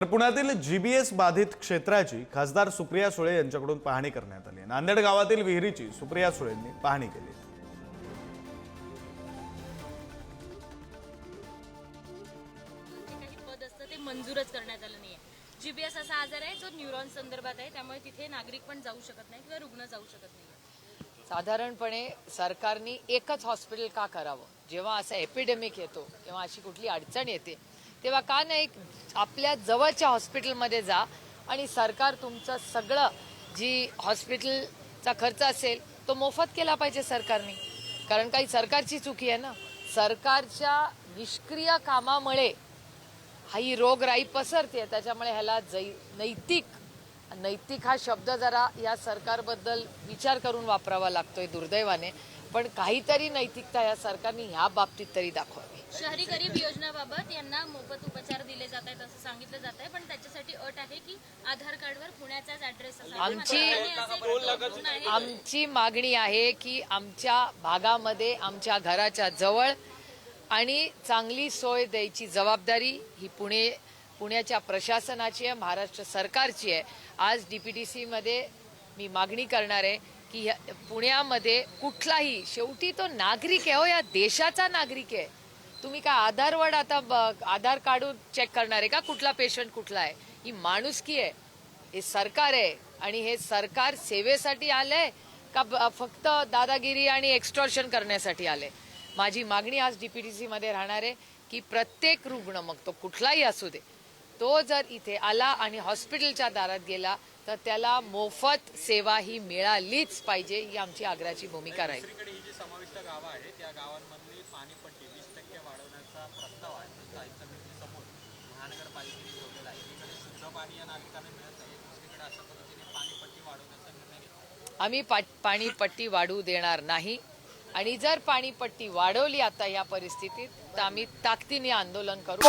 तर पुण्यातील जीबीएस बाधित क्षेत्राची खासदार सुप्रिया सुळे यांच्याकडून पाहणी करण्यात आली. नांदेड गावातील विहिरीची सुप्रिया सुळेंनी पाहणी केली. पद असतं ते मंजूरच करण्यात आलं नाहीये. जीबीएस असा आजार आहे जो न्यूरॉन संदर्भात आहे त्यामुळे तिथे नागरिक पण जाऊ शकत नाही किंवा रुग्ण जाऊ शकत नाही साधारणपणे सरकारने एकच हॉस्पिटल का करावं? जेव्हा असा एपिडेमिक येतो किंवा अशी कुठली अडचण येते. तेव्हा का नाही आपल्या जवळच्या हॉस्पिटलमध्ये जा आणि सरकार तुमचं सगळं जी हॉस्पिटलचा खर्च असेल तो मोफत केला पाहिजे सरकारने. कारण काही सरकारची चुकी आहे ना. सरकारच्या निष्क्रिय कामामुळे हा ही रोगराई पसरते. त्याच्यामुळे ह्याला जै नैतिक नैतिक हा शब्द जरा या सरकारबद्दल विचार करून वापरावा लागतोय दुर्दैवाने. पण काहीतरी नैतिकता या सरकारने ह्या बाबतीत तरी दाखवावी. शहरी गरीब योजनेबाबत यांना मोफत उपचार दिले जात आहेत असं सांगितलं जात आहे. पण त्याच्यासाठी अट आहे की आधार कार्डवर पुण्याचाच ऍड्रेस आमची- आमची मागणी आहे की आमच्या भागामध्ये आमच्या घराच्या जवळ आणि चांगली सोय द्यायची जबाबदारी ही पुणे पुण्याच्या प्रशासनाची आहे महाराष्ट्र सरकारची आहे. आज डीपीटीसी मध्ये मी मागणी करणार आहे की पुण्यामध्ये कुठलाही शेवटी तो नागरिक आहे हो या देशाचा नागरिक आहे. तुम्ही काय आधारवर आता आधार काढून चेक करणार आहे का? कुठला पेशंट कुठला आहे? ही माणुसकी आहे? हे सरकार आहे. आणि हे सरकार सेवेसाठी आलंय का फक्त दादागिरी आणि एक्स्टॉर्शन करण्यासाठी आले माझी मागणी आज डीपीटीसी मध्ये राहणार आहे की प्रत्येक रुग्ण मग तो कुठलाही असू दे तो जर इथे आला आणि हॉस्पिटलच्या दारात गेला तर त्याला मोफत सेवा ही मिळालीच पाहिजे ही आमची आग्रहाची भूमिका राहील. समाविष्ट गावं आहेत. या गावांमधली पाणीपट्टी वीस टक्के वाढवण्याचा प्रस्ताव आहे. तो स्थायी समितीसमोर महानगरपालिकेने ठेवलेला आहे. एकीकडे शुद्ध पाणी या नागरिकांना मिळत आहे दुसरीकडे अशा पद्धतीने पाणीपट्टी वाढवण्याचा निर्णय घेतला आम्ही पा- पाणीपट्टी वाढू देणार नाही. आणि जर पाणीपट्टी वाढवली आता या परिस्थितीत तर आम्ही ताकदीने आंदोलन करू.